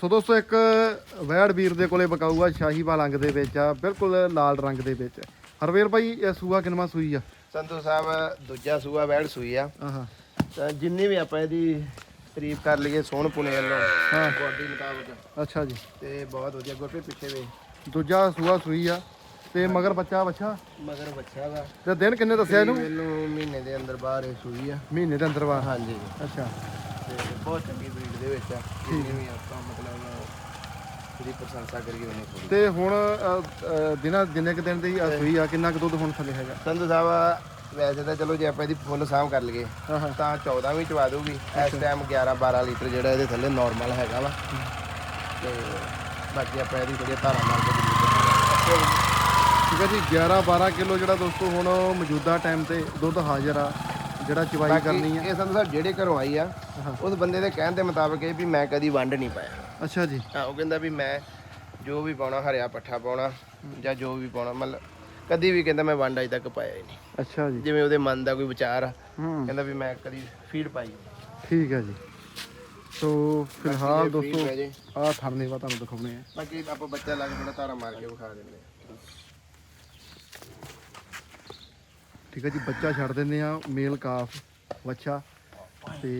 ਸੋ ਦੋਸਤੋ ਇੱਕ ਵੈੜ ਵੀਰ ਦੇ ਕੋਲੇ ਬਕਾਊਆ ਸ਼ਾਹੀਵਾਲ ਅੰਗ ਦੇ ਵਿੱਚ ਆ ਬਿਲਕੁਲ ਲਾਲ ਰੰਗ ਦੇ ਵਿੱਚ। ਹਰਵੇਲ ਭਾਈ ਇਹ ਸੂਆ ਕਿੰਨਵਾ ਸੂਈ ਆ? ਸੰਧੂ ਸਾਹਿਬ ਦੂਜਾ ਸੂਆ ਵੈੜ ਸੂਈ ਆ। ਤਾਂ ਜਿੰਨੀ ਵੀ ਆਪਾਂ ਇਹਦੀ ਤਾਰੀਫ ਕਰ ਲਈਏ ਸੋਹਣ ਪੁਣੇ ਵੱਲੋਂ ਹਾਂ। ਬੋਡੀ ਮੁਤਾਬਕ। ਅੱਛਾ ਜੀ। ਤੇ ਬਹੁਤ ਵਧੀਆ ਗੁਰਪ੍ਰੀਤ ਪਿੱਛੇ ਵੇ। ਦੂਜਾ ਸੂਆ ਸੂਈ ਆ ਤੇ ਮਗਰ ਬੱਚਾ ਬੱਚਾ? ਮਗਰ ਬੱਚਾ ਵਾ। ਤੇ ਦਿਨ ਕਿੰਨੇ ਦੱਸਿਆ ਇਹਨੂੰ? ਮੈਨੂੰ ਮਹੀਨੇ ਦੇ ਅੰਦਰ ਬਾਹਰ ਇਹ ਸੂਈ ਆ। ਮਹੀਨੇ ਦੇ ਅੰਦਰ ਵਾ ਹਾਂਜੀ। ਅੱਛਾ। ਤੇ ਬਹੁਤ ਚੰਗੀ ਬਰੀਡ ਦੇ ਵਿੱਚ ਆ। ਜਿੰਨੀ ਵੀ ਆਪਾਂ ਮਤਲਬ ਇਹਦੀ ਪ੍ਰਸ਼ੰਸਾ ਕਰੀਏ ਉਹਨੇ ਥੋੜੀ ਤੇ ਹੁਣ ਅਹ, ਦਿਨਾਂ ਜਿੰਨੇ ਕੁ ਦਿਨ ਦੀ ਆ ਸੂਈ ਆ ਕਿੰਨਾ ਕੁ ਦੁੱਧ ਹੁਣ ਥੱਲੇ ਹੈਗਾ? ਸੰਧੂ ਸਾਹਿਬ ਵੈਸੇ ਤਾਂ ਚਲੋ ਜੇ ਆਪਾਂ ਇਹਦੀ ਫੁੱਲ ਸਾਂਭ ਕਰ ਲਈਏ ਤਾਂ 14 ਵੀ ਚਵਾ ਦੂਗੀ ਇਸ ਟਾਈਮ 11 12 ਲੀਟਰ ਜਿਹੜਾ ਇਹਦੇ ਥੱਲੇ ਨਾਰਮਲ ਹੈਗਾ ਵਾ। ਤੇ ਬਾਕੀ ਆਪਾਂ ਇਹਦੀ ਥੋੜੀ ਧਾਰਾ ਮਾਰ ਕੇ ਦੂਜੀ ਠੀਕ ਹੈ ਜੀ 11 12 ਕਿਲੋ ਜਿਹੜਾ ਦੋਸਤੋ ਹੁਣ ਮੌਜੂਦਾ ਟਾਈਮ ਤੇ ਦੁੱਧ ਹਾਜ਼ਰ ਆ। ਜਿਹੜਾ ਚਵਾਈ ਕਰਨੀ ਆ। ਇਹ ਸੰਧੂ ਸਾਹਿਬ ਜਿਹੜੇ ਘਰੋਂ ਆਈ ਆ। ਉਸ ਬੰਦੇ ਦੇ ਕਹਿਣ ਦੇ ਮੁਤਾਬਕ ਇਹ ਵੀ ਮੈਂ ਕਦੀ ਵੰਡ ਨਹੀਂ ਪਾਇਆ। ਅੱਛਾ ਜੀ। ਹਾਂ ਉਹ ਕਹਿੰਦਾ ਵੀ ਮੈਂ ਜੋ ਵੀ ਪਾਉਣਾ ਹਰਿਆ ਪੱਠਾ ਪਾਉਣਾ ਜਾਂ ਜੋ ਵੀ ਪਾਉਣਾ ਮਤਲਬ ਕਦੀ ਵੀ ਕਹਿੰਦਾ ਮੈਂ ਵੰਡ ਅਜੇ ਤੱਕ ਪਾਇਆ ਹੀ ਨਹੀਂ। ਅੱਛਾ ਜੀ। ਜਿਵੇਂ ਉਹਦੇ ਮਨ ਦਾ ਕੋਈ ਵਿਚਾਰ ਆ ਕਹਿੰਦਾ ਵੀ ਮੈਂ ਕਦੀ ਫੀਡ ਪਾਈ। ਠੀਕ ਹੈ ਜੀ। ਸੋ ਫਿਲਹਾਲ ਦੋਸਤੋ ਆਹ ਥਰਨੇ ਵਾ ਤੁਹਾਨੂੰ ਦਿਖਾਉਣੇ ਆ। ਬਾਕੀ ਆਪਾਂ ਬੱਚਾ ਲਾ ਕੇ ਥੋੜਾ ਧਾਰਾ ਮਾਰ ਕੇ ਵਿਖਾ ਦਿੰਦੇ ਆ। ਠੀਕ ਹੈ ਜੀ ਬੱਚਾ ਛੱਡ ਦਿੰਦੇ ਆ ਮੇਲ ਕਾਫ ਬੱਚਾ। ਤੇ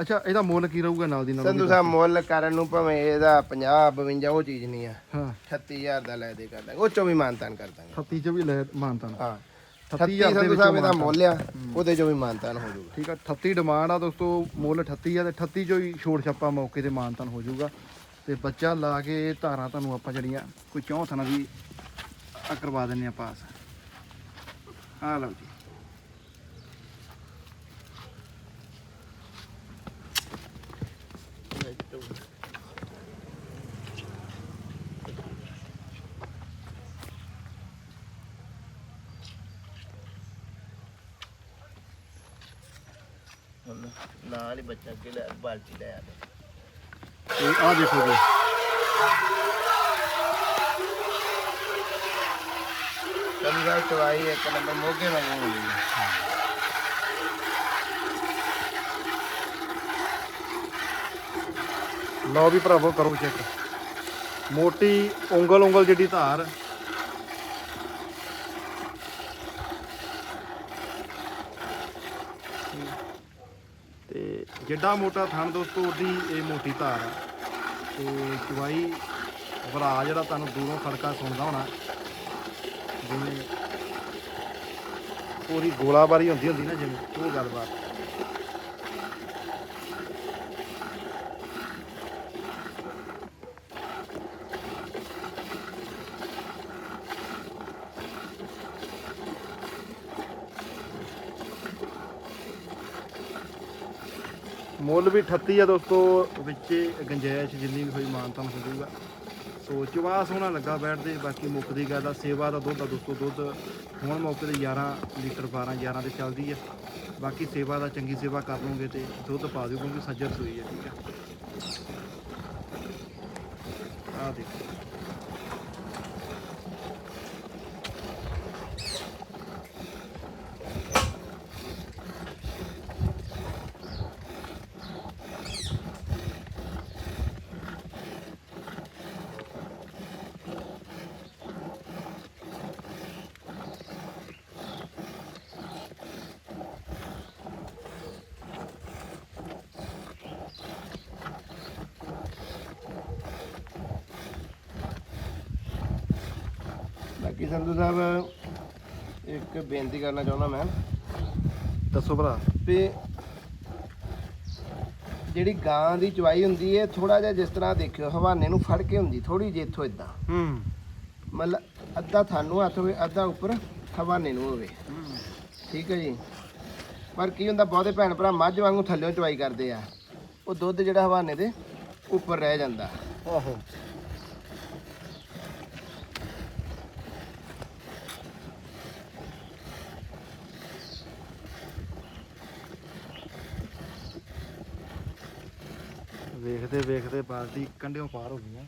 ਅੱਛਾ ਇਹਦਾ ਮੁੱਲ ਕੀ ਰਹੂਗਾ ਨਾਲ ਦੀ ਨਾਲ ਸੰਧੂ ਸਾਹਿਬ ਮੁੱਲ ਕਰਨ ਨੂੰ ਭਾਵੇਂ ਇਹਦਾ 50 52 ਉਹ ਚੀਜ਼ ਨਹੀਂ ਆ। ਹਾਂ। 36000 ਦਾ ਲੈ ਦੇ ਕਰ ਦਾਂਗੇ ਉਹ ਚੋਂ ਵੀ ਮਾਨਤਾਨ ਕਰ ਦਾਂਗੇ। 38 ਚ ਵੀ ਲੈ ਮਾਨਤਾ ਹਾਂ। 38000 38000 ਦੇ ਸੰਧੂ ਵਿੱਚੋਂ ਸਾਹਿਬ ਇਹਦਾ ਮਾਨਤਾਨ। ਮੁੱਲ ਆ ਉਹਦੇ ਚੋਂ ਵੀ ਮਾਨਤਾਨ ਹੋ ਜਾਊਗਾ। ਠੀਕ ਆ 38 ਡਿਮਾਂਡ ਆ ਦੋਸਤੋ ਮੁੱਲ 38 ਆ ਤੇ 38 ਚੋਂ ਹੀ ਛੋੜ ਛੱਪਾ ਮੌਕੇ ਤੇ ਮਾਨਤਨ ਹੋ ਜਾਊਗਾ। ਤੇ ਬੱਚਾ ਲਾ ਕੇ ਧਾਰਾਂ ਤੁਹਾਨੂੰ ਆਪਾਂ ਜਿਹੜੀਆਂ ਕੋਈ ਚੌਂ ਥਣਾ ਦੀ ਕਰਵਾ ਦਿੰਨੇ ਆ ਪਾਸ ਆ ਲਓ ਜੀ। ਨਾਲ ਹੀ ਬੱਚਾ ਅੱਗੇ ਲੈ ਬਾਲਟੀ ਲੈ ਆ। ਆ ਦੇਖੋ ਜੀ। ਸੰਧੂ ਚਵਾਈ ਇੱਕ ਨੰਬਰ ਮੋਗੇ ਵਾਂਗੂ ਹੁੰਦੀ ਹੈ। ਲਓ ਵੀ ਭਰਾਵੋ, ਕਰੋ ਚੈੱਕ ਮੋਟੀ ਉਂਗਲ ਉਂਗਲ ਜਿਹੜੀ ਧਾਰ। ਤੇ ਜਿੱਡਾ ਮੋਟਾ ਥਣ ਦੋਸਤੋ, ਉਹਦੀ ਇਹ ਮੋਟੀ ਧਾਰ ਆ। ਤੇ ਚਵਾਈ ਭਰਾ ਜਿਹੜਾ ਤੁਹਾਨੂੰ ਦੂਰੋਂ ਖੜਕਾ ਸੁਣਦਾ ਹੋਣਾ। ਜਿਵੇਂ ਪੂਰੀ ਗੋਲਾਬਾਰੀ ਹੁੰਦੀ ਹੁੰਦੀ ਨਾ ਜਿਵੇਂ, ਉਹ ਗੱਲਬਾਤ। ਮੁੱਲ ਵੀ 38 ਆ ਦੋਸਤੋ, ਵਿੱਚ ਗੰਜਾਇਸ਼ ਜਿੰਨੀ ਵੀ ਹੋਈ ਮਾਨਤਾ ਹੋ ਜਾਊਗਾ ਸੋ ਚਵਾ ਸੋਹਣਾ ਲੱਗਾ ਬੈਠਦੇ ਬਾਕੀ ਮੁੱਕਦੀ ਗੱਲ ਆ, ਸੇਵਾ ਦਾ ਦੁੱਧ ਆ ਦੋਸਤੋ, ਦੁੱਧ ਹੁਣ ਮੌਕੇ ਤੇ 11 ਲੀਟਰ 12 11 ਤੇ ਚੱਲਦੀ ਆ। ਬਾਕੀ ਸੇਵਾ ਦਾ ਚੰਗੀ ਸੇਵਾ ਕਰ ਲਓਗੇ ਤੇ ਦੁੱਧ ਪਾ ਦਿਓ, ਕਿਉਂਕਿ ਸੱਜਰ ਸੂਈ ਆ, ਠੀਕ ਆ। ਆ ਦੇਖੋ। ਬਾਕੀ ਸੰਧੂ ਸਾਹਿਬ ਇੱਕ ਬੇਨਤੀ ਕਰਨਾ ਚਾਹੁੰਦਾ ਮੈਂ। ਦੱਸੋ ਭਰਾ। ਵੀ ਜਿਹੜੀ ਗਾਂ ਦੀ ਚਵਾਈ ਹੁੰਦੀ ਹੈ ਥੋੜਾ ਜਿਹਾ ਜਿਸ ਤਰ੍ਹਾਂ ਦੇਖਿਓ ਹਵਾਨੇ ਨੂੰ ਫੜ ਕੇ ਹੁੰਦੀ ਥੋੜੀ ਜਿਹੀ ਇੱਥੋਂ ਇਦਾਂ ਹੂੰ। ਮਤਲਬ ਅੱਧਾ ਥਾਨੂੰ ਹੱਥ ਹੋਵੇ ਅੱਧਾ ਉੱਪਰ ਹਵਾਨੇ ਨੂੰ ਹੋਵੇ। ਠੀਕ ਹੈ ਜੀ? ਪਰ ਕੀ ਹੁੰਦਾ ਬਹੁਤੇ ਭੈਣ ਭਰਾ ਮੱਝ ਵਾਂਗੂ ਥੱਲਿਓਂ ਚਵਾਈ ਕਰਦੇ ਆ। ਉਹ ਦੁੱਧ ਜਿਹੜਾ ਹਵਾਨੇ ਦੇ ਉੱਪਰ ਰਹਿ ਜਾਂਦਾ। ਆਹੋ। ਵੇਖਦੇ ਵੇਖਦੇ ਬਾਲਟੀ ਕੰਢਿਓਂ ਪਾਰ ਹੋ ਗਈਆਂ।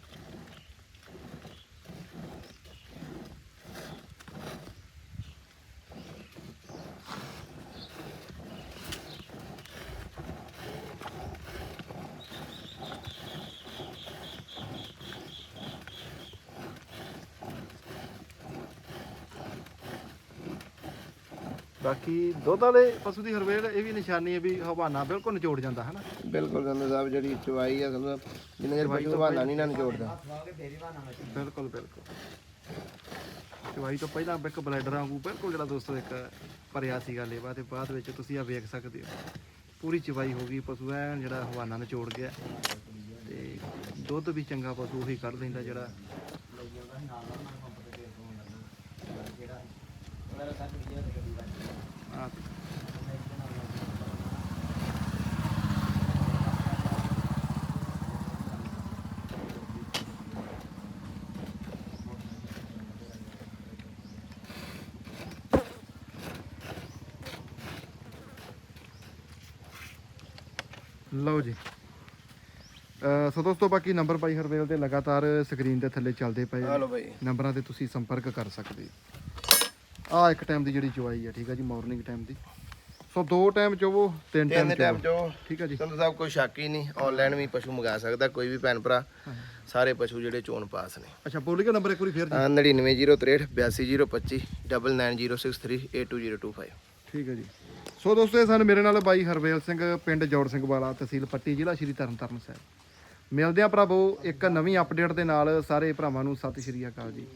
ਬਾਕੀ ਦੁੱਧ ਵਾਲੇ ਪਸ਼ੂ ਦੀ ਹਰਵੇਲ ਇਹ ਵੀ ਨਿਸ਼ਾਨੀ ਹੈ ਵੀ ਹਵਾਨਾ ਬਿਲਕੁਲ ਨਿਚੋੜ ਜਾਂਦਾ ਹੈ ਨਾ ਬਿਲਕੁਲ ਸੰਧੂ ਸਾਹਿਬ ਜਿਹੜੀ ਚਵਾਈ ਆ ਸੰਧੂ ਜਿੰਨੇ ਚਿਰ ਪਸ਼ੂ ਹਵਾਨਾ ਨਹੀਂ ਨਾ ਨਿਚੋੜਦਾ। ਬਿਲਕੁਲ ਬਿਲਕੁਲ। ਚਵਾਈ ਤੋਂ ਪਹਿਲਾਂ ਇੱਕ ਬਲੈਡਰ ਵਾਂਗੂ ਬਿਲਕੁਲ ਜਿਹੜਾ ਦੋਸਤੋ ਇੱਕ ਭਰਿਆ ਸੀਗਾ ਲੇਵਾ ਤੇ ਬਾਅਦ ਵਿੱਚ ਤੁਸੀਂ ਆ ਵੇਖ ਸਕਦੇ ਹੋ। ਪੂਰੀ ਚਵਾਈ ਹੋ ਗਈ ਪਸ਼ੂ ਐਨ ਜਿਹੜਾ ਹਵਾਨਾ ਨਿਚੋੜ ਗਿਆ। ਤੇ ਦੁੱਧ ਵੀ ਚੰਗਾ ਪਸ਼ੂ ਉਹੀ ਕੱਢ ਲੈਂਦਾ ਜਿਹੜਾ ਆਹ ਲਓ ਜੀ। ਸੋ ਦੋਸਤੋ ਬਾਕੀ ਨੰਬਰ ਬਾਈ ਹਰਵੇਲ ਦੇ ਲਗਾਤਾਰ ਸਕਰੀਨ ਦੇ ਥੱਲੇ ਚੱਲਦੇ ਪਏ ਆ। ਹਲੋ ਬਾਈ। ਨੰਬਰਾਂ ਤੇ ਤੁਸੀਂ ਸੰਪਰਕ ਕਰ ਸਕਦੇ ਆ ਇੱਕ ਟਾਈਮ ਦੀ ਜਿਹੜੀ ਚੁਆਈ ਆ ਠੀਕ ਆ ਜੀ ਮਾਰਨਿੰਗ ਟਾਈਮ ਦੀ। ਸੋ ਦੋ ਟਾਈਮ ਚੋਵੋ ਤਿੰਨ ਟਾਈਮ ਤਿੰਨ ਟਾਈਮ ਚੋਵੋ ਜੋ ਠੀਕ ਆ ਜੀ। ਸੰਧੂ ਸਾਹਿਬ ਕੋਈ ਸ਼ੱਕ ਹੀ ਨਹੀਂ ਆਨਲਾਈਨ ਵੀ ਪਸ਼ੂ ਮੰਗਾ ਸਕਦਾ ਕੋਈ ਵੀ ਭੈਣ ਭਰਾ ਸਾਰੇ ਪਸ਼ੂ ਜਿਹੜੇ ਚੋਣ ਪਾਸ ਨੇ। ਅੱਛਾ ਬੋਲੀਏ ਨੰਬਰ ਇੱਕ ਵਾਰੀ ਫੇਰ ਜੀ। 99063 82025 999063822025 ਠੀਕ ਹੈ ਜੀ। ਸੋ ਦੋਸਤੋ, ਇਹ ਸਨ ਮੇਰੇ ਨਾਲ ਬਾਈ ਹਰਵੇਲ ਸਿੰਘ, ਪਿੰਡ ਜੋੜ ਸਿੰਘ ਵਾਲਾ, ਤਹਿਸੀਲ ਪੱਟੀ, ਜ਼ਿਲ੍ਹਾ ਸ਼੍ਰੀ ਤਰਨਤਾਰਨ ਸਾਹਿਬ। ਮਿਲਦੇ ਆ ਭਰਾਵੋ ਇੱਕ ਨਵੀਂ ਅਪਡੇਟ ਦੇ ਨਾਲ, ਸਾਰੇ ਭਰਾਵਾਂ ਨੂੰ ਸਤਿ ਸ਼੍ਰੀ ਅਕਾਲ ਜੀ।